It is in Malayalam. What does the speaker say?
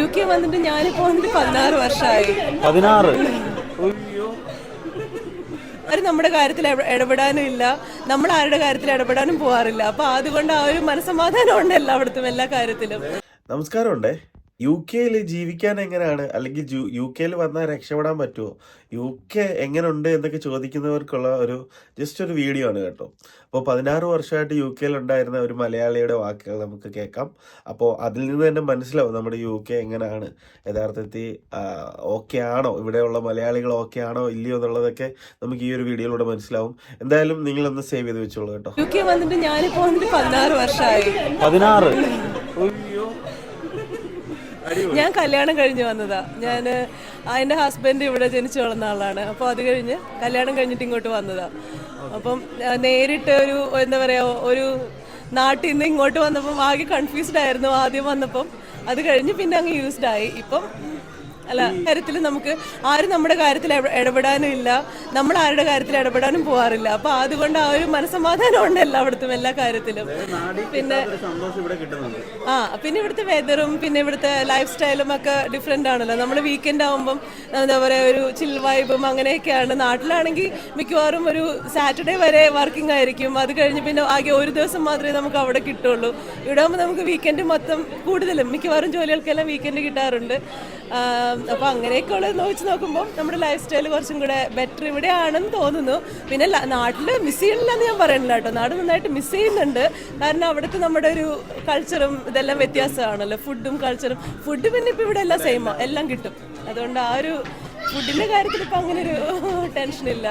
യു കെ വന്നിട്ട് ഞാനിപ്പോ വന്നിട്ട് പതിനാറ് വർഷമായി പതിനാറ്. അവർ നമ്മുടെ കാര്യത്തിൽ ഇട- ഇടപെടാനും ഇല്ല. നമ്മൾ ആരുടെ കാര്യത്തിൽ ഇടപെടാനും പോകാറില്ല അപ്പൊ അതുകൊണ്ട് ആ ഒരു മനസമാധാനം ഉണ്ട് എല്ലായിടത്തും എല്ലാ കാര്യത്തിലും. നമസ്കാരമുണ്ടേ. യു കെയിൽ ജീവിക്കാൻ എങ്ങനെയാണ്? അല്ലെങ്കിൽ ജു- യു കെയിൽ വന്നാൽ രക്ഷപ്പെടാൻ പറ്റുമോ? യു കെ എങ്ങനെയുണ്ട് എന്നൊക്കെ ചോദിക്കുന്നവർക്കുള്ള ഒരു ജസ്റ്റ് ഒരു വീഡിയോ ആണ് കേട്ടോ. അപ്പോൾ പതിനാറ് വർഷമായിട്ട് യു കെയിൽ ഉണ്ടായിരുന്ന ഒരു മലയാളിയുടെ വാക്കുകൾ നമുക്ക് കേൾക്കാം. അപ്പോൾ അതിൽ നിന്ന് തന്നെ മനസ്സിലാവും നമ്മുടെ യു കെ എങ്ങനെയാണ്. യഥാർത്ഥത്തിൽ ഓക്കെ ആണോ? ഇവിടെയുള്ള മലയാളികൾ ഓക്കെ ആണോ? ഇല്ലയോ എന്നുള്ളതൊക്കെ നമുക്ക് ഈ ഒരു വീഡിയോയിലൂടെ മനസ്സിലാവും. എന്തായാലും നിങ്ങളൊന്ന് സേവ് ചെയ്ത് വെച്ചോളൂ കേട്ടോ. യു കെ വന്നിട്ട് ഞാനിപ്പോൾ വന്നിട്ട് പതിനാറ് വർഷമായി. പതിനാറ്. ഞാൻ കല്യാണം കഴിഞ്ഞ് വന്നതാ. ഞാൻ എന്റെ ഹസ്ബൻഡ് ഇവിടെ ജനിച്ചു വളർന്ന ആളാണ്. അപ്പോൾ അത് കഴിഞ്ഞ് കല്യാണം കഴിഞ്ഞിട്ട് ഇങ്ങോട്ട് വന്നതാ. അപ്പം നേരിട്ട് ഒരു എന്താ പറയുക ഒരു നാട്ടിൽ നിന്ന് ഇങ്ങോട്ട് വന്നപ്പം ആകെ കൺഫ്യൂസ്ഡ് ആയിരുന്നു ആദ്യം വന്നപ്പം. അത് കഴിഞ്ഞ് പിന്നെ അങ്ങ് യൂസ്ഡ് ആയി. ഇപ്പം അല്ല കാര്യത്തിൽ നമുക്ക് ആരും നമ്മുടെ കാര്യത്തിൽ ഇട- ഇടപെടാനും ഇല്ല. നമ്മൾ ആരുടെ കാര്യത്തിൽ ഇടപെടാനും പോകാറില്ല അപ്പൊ അതുകൊണ്ട് ആ ഒരു മനസമാധാനം ഉണ്ട് എല്ലായിടത്തും എല്ലാ കാര്യത്തിലും. പിന്നെ ആ പിന്നെ ഇവിടുത്തെ വെതറും പിന്നെ ഇവിടുത്തെ ലൈഫ് സ്റ്റൈലും ഒക്കെ ഡിഫറെന്റ് ആണല്ലോ. നമ്മൾ വീക്കെൻഡ് ആകുമ്പം എന്താ പറയുക ഒരു ചിൽ വൈബും അങ്ങനെയൊക്കെയാണ്. നാട്ടിലാണെങ്കിൽ മിക്കവാറും ഒരു സാറ്റർഡേ വരെ വർക്കിംഗ് ആയിരിക്കും. അത് കഴിഞ്ഞ് പിന്നെ ആകെ ഒരു ദിവസം മാത്രമേ നമുക്ക് അവിടെ കിട്ടുള്ളൂ. ഇവിടെ ആകുമ്പോൾ നമുക്ക് വീക്കെൻഡ് മൊത്തം കൂടുതലും മിക്കവാറും ജോലികൾക്കെല്ലാം വീക്കെൻഡ് കിട്ടാറുണ്ട്. അപ്പോൾ അങ്ങനെയൊക്കെ ഉള്ളത് നോക്കി നോക്കുമ്പോൾ നമ്മുടെ ലൈഫ് സ്റ്റൈൽ കുറച്ചും കൂടെ ബെറ്റർ ഇവിടെ ആണെന്ന് തോന്നുന്നു. പിന്നെ നാട്ടിൽ മിസ് ചെയ്യണില്ല എന്ന് ഞാൻ പറയണില്ല കേട്ടോ. നാട് നന്നായിട്ട് മിസ് ചെയ്യുന്നുണ്ട്. കാരണം അവിടുത്തെ നമ്മുടെ ഒരു കൾച്ചറും ഇതെല്ലാം വ്യത്യാസമാണല്ലോ. ഫുഡും കൾച്ചറും ഫുഡ് പിന്നെ ഇപ്പൊ ഇവിടെ എല്ലാം സെയിം എല്ലാം കിട്ടും. അതുകൊണ്ട് ആ ഒരു ഫുഡിന്റെ കാര്യത്തിൽ ഇപ്പം അങ്ങനെ ഒരു ടെൻഷൻ ഇല്ല.